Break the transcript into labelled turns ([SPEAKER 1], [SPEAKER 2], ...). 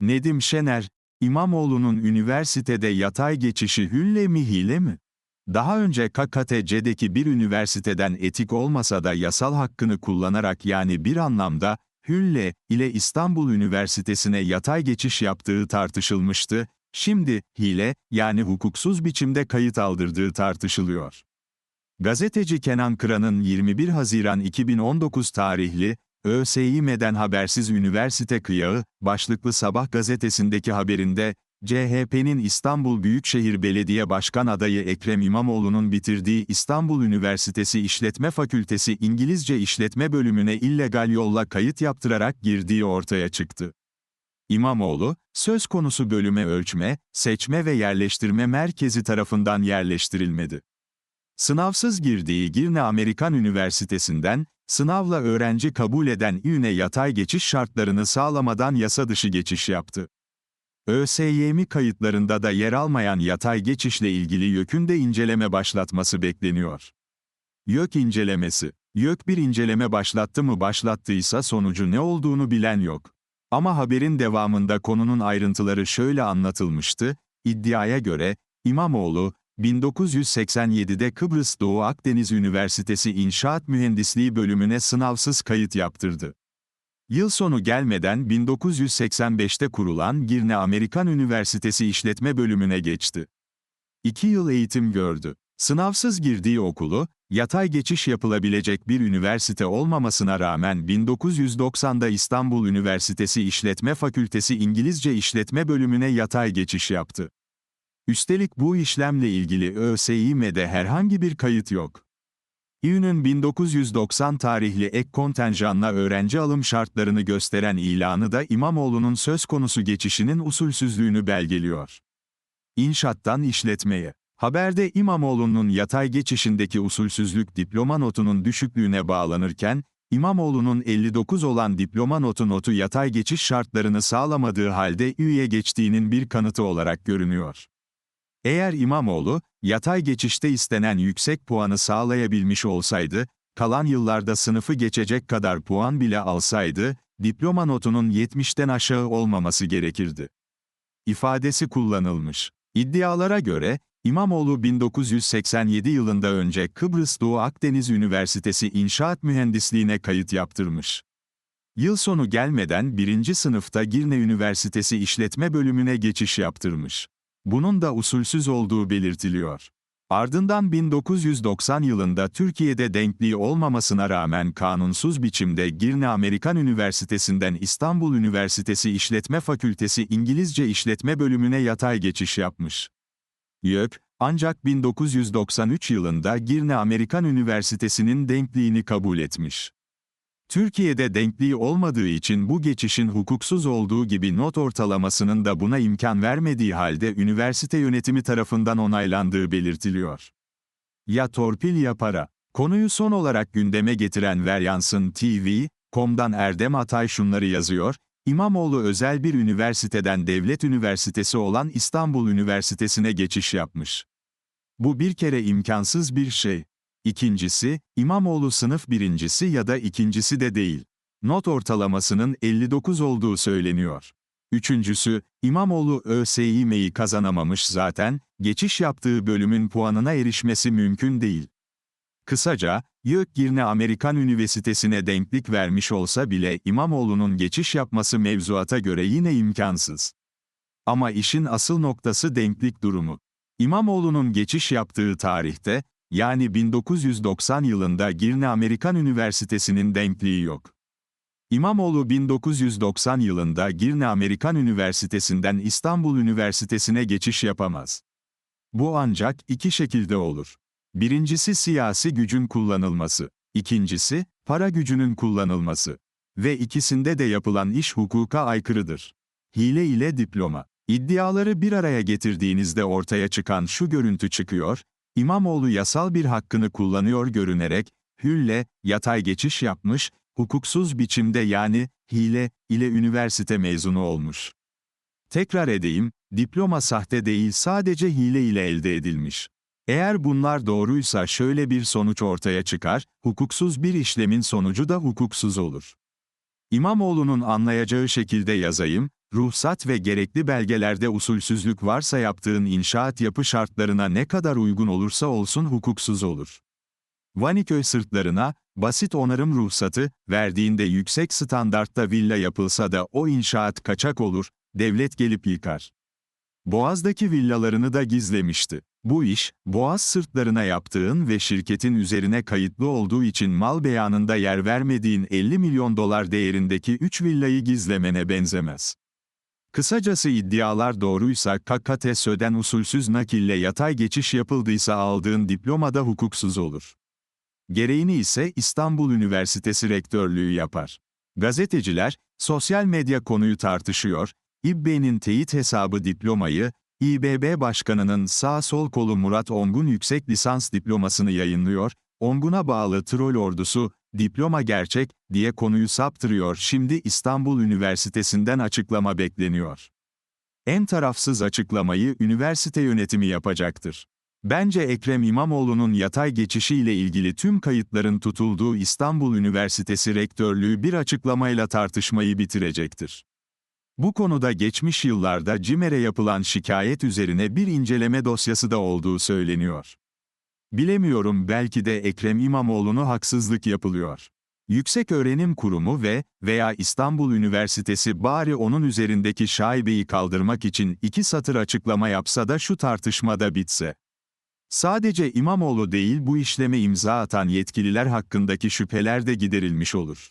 [SPEAKER 1] Nedim Şener, İmamoğlu'nun üniversitede yatay geçişi hülle mi hile mi? Daha önce KKTC'deki bir üniversiteden etik olmasa da yasal hakkını kullanarak yani bir anlamda, hülle ile İstanbul Üniversitesi'ne yatay geçiş yaptığı tartışılmıştı, şimdi hile yani hukuksuz biçimde kayıt aldırdığı tartışılıyor. Gazeteci Kenan Kıran'ın 21 Haziran 2019 tarihli, ÖSYM'den habersiz üniversite kıyağı, başlıklı Sabah gazetesindeki haberinde, CHP'nin İstanbul Büyükşehir Belediye Başkan adayı Ekrem İmamoğlu'nun bitirdiği İstanbul Üniversitesi İşletme Fakültesi İngilizce İşletme bölümüne illegal yolla kayıt yaptırarak girdiği ortaya çıktı. İmamoğlu, söz konusu bölüme ölçme, seçme ve yerleştirme merkezi tarafından yerleştirilmedi. Sınavsız girdiği Girne Amerikan Üniversitesi'nden, sınavla öğrenci kabul eden İÜN'e yatay geçiş şartlarını sağlamadan yasa dışı geçiş yaptı. ÖSYM kayıtlarında da yer almayan yatay geçişle ilgili YÖK'ün de inceleme başlatması bekleniyor. YÖK incelemesi. YÖK bir inceleme başlattı mı başlattıysa sonucu ne olduğunu bilen yok. Ama haberin devamında konunun ayrıntıları şöyle anlatılmıştı, iddiaya göre, İmamoğlu, 1987'de Kıbrıs Doğu Akdeniz Üniversitesi İnşaat Mühendisliği bölümüne sınavsız kayıt yaptırdı. Yıl sonu gelmeden 1985'te kurulan Girne Amerikan Üniversitesi İşletme bölümüne geçti. İki yıl eğitim gördü. Sınavsız girdiği okulu, yatay geçiş yapılabilecek bir üniversite olmamasına rağmen 1990'da İstanbul Üniversitesi İşletme Fakültesi İngilizce İşletme bölümüne yatay geçiş yaptı. Üstelik bu işlemle ilgili ÖSYM'de herhangi bir kayıt yok. İÜ'nün 1990 tarihli ek kontenjanla öğrenci alım şartlarını gösteren ilanı da İmamoğlu'nun söz konusu geçişinin usulsüzlüğünü belgeliyor. İnşaattan işletmeye. Haberde İmamoğlu'nun yatay geçişindeki usulsüzlük diploma notunun düşüklüğüne bağlanırken, İmamoğlu'nun 59 olan diploma notu notu yatay geçiş şartlarını sağlamadığı halde üye geçtiğinin bir kanıtı olarak görünüyor. Eğer İmamoğlu, yatay geçişte istenen yüksek puanı sağlayabilmiş olsaydı, kalan yıllarda sınıfı geçecek kadar puan bile alsaydı, diploma notunun 70'ten aşağı olmaması gerekirdi. İfadesi kullanılmış. İddialara göre, İmamoğlu 1987 yılında önce Kıbrıs Doğu Akdeniz Üniversitesi İnşaat Mühendisliğine kayıt yaptırmış. Yıl sonu gelmeden birinci sınıfta Girne Üniversitesi İşletme bölümüne geçiş yaptırmış. Bunun da usulsüz olduğu belirtiliyor. Ardından 1990 yılında Türkiye'de denkliği olmamasına rağmen kanunsuz biçimde Girne Amerikan Üniversitesi'nden İstanbul Üniversitesi İşletme Fakültesi İngilizce İşletme bölümüne yatay geçiş yapmış. YÖK, ancak 1993 yılında Girne Amerikan Üniversitesi'nin denkliğini kabul etmiş. Türkiye'de denkliği olmadığı için bu geçişin hukuksuz olduğu gibi not ortalamasının da buna imkan vermediği halde üniversite yönetimi tarafından onaylandığı belirtiliyor. Ya torpil ya para. Konuyu son olarak gündeme getiren Veryansın TV, komdan Erdem Atay şunları yazıyor, İmamoğlu özel bir üniversiteden devlet üniversitesi olan İstanbul Üniversitesi'ne geçiş yapmış. Bu bir kere imkansız bir şey. İkincisi, İmamoğlu sınıf birincisi ya da ikincisi de değil. Not ortalamasının 59 olduğu söyleniyor. Üçüncüsü, İmamoğlu ÖSYM'yi kazanamamış zaten, geçiş yaptığı bölümün puanına erişmesi mümkün değil. Kısaca, YÖK Girne Amerikan Üniversitesi'ne denklik vermiş olsa bile İmamoğlu'nun geçiş yapması mevzuata göre yine imkansız. Ama işin asıl noktası denklik durumu. İmamoğlu'nun geçiş yaptığı tarihte, yani 1990 yılında Girne Amerikan Üniversitesi'nin denkliği yok. İmamoğlu 1990 yılında Girne Amerikan Üniversitesi'nden İstanbul Üniversitesi'ne geçiş yapamaz. Bu ancak iki şekilde olur. Birincisi siyasi gücün kullanılması, ikincisi para gücünün kullanılması ve ikisinde de yapılan iş hukuka aykırıdır. Hile ile diploma. İddiaları bir araya getirdiğinizde ortaya çıkan şu görüntü çıkıyor, İmamoğlu yasal bir hakkını kullanıyor görünerek, hülle, yatay geçiş yapmış, hukuksuz biçimde yani, hile, ile üniversite mezunu olmuş. Tekrar edeyim, diploma sahte değil sadece hile ile elde edilmiş. Eğer bunlar doğruysa şöyle bir sonuç ortaya çıkar, hukuksuz bir işlemin sonucu da hukuksuz olur. İmamoğlu'nun anlayacağı şekilde yazayım, ruhsat ve gerekli belgelerde usulsüzlük varsa yaptığın inşaat yapı şartlarına ne kadar uygun olursa olsun hukuksuz olur. Vaniköy sırtlarına, basit onarım ruhsatı, verdiğinde yüksek standartta villa yapılsa da o inşaat kaçak olur, devlet gelip yıkar. Boğaz'daki villalarını da gizlemişti. Bu iş, Boğaz sırtlarına yaptığın ve şirketin üzerine kayıtlı olduğu için mal beyanında yer vermediğin 50 milyon dolar değerindeki 3 villayı gizlemene benzemez. Kısacası iddialar doğruysa KKTSÖ'den usulsüz nakille yatay geçiş yapıldıysa aldığın diplomada hukuksuz olur. Gereğini ise İstanbul Üniversitesi Rektörlüğü yapar. Gazeteciler, sosyal medya konuyu tartışıyor, İBB'nin teyit hesabı diplomayı, İBB Başkanı'nın sağ sol kolu Murat Ongun yüksek lisans diplomasını yayınlıyor, Ongun'a bağlı troll ordusu, diploma gerçek, diye konuyu saptırıyor şimdi İstanbul Üniversitesi'nden açıklama bekleniyor. En tarafsız açıklamayı üniversite yönetimi yapacaktır. Bence Ekrem İmamoğlu'nun yatay geçişiyle ilgili tüm kayıtların tutulduğu İstanbul Üniversitesi Rektörlüğü bir açıklamayla tartışmayı bitirecektir. Bu konuda geçmiş yıllarda CİMER'e yapılan şikayet üzerine bir inceleme dosyası da olduğu söyleniyor. Bilemiyorum belki de Ekrem İmamoğlu'nu haksızlık yapılıyor. Yüksek Öğrenim Kurumu ve veya İstanbul Üniversitesi bari onun üzerindeki şaibeyi kaldırmak için iki satır açıklama yapsa da şu tartışmada bitse. Sadece İmamoğlu değil bu işleme imza atan yetkililer hakkındaki şüpheler de giderilmiş olur.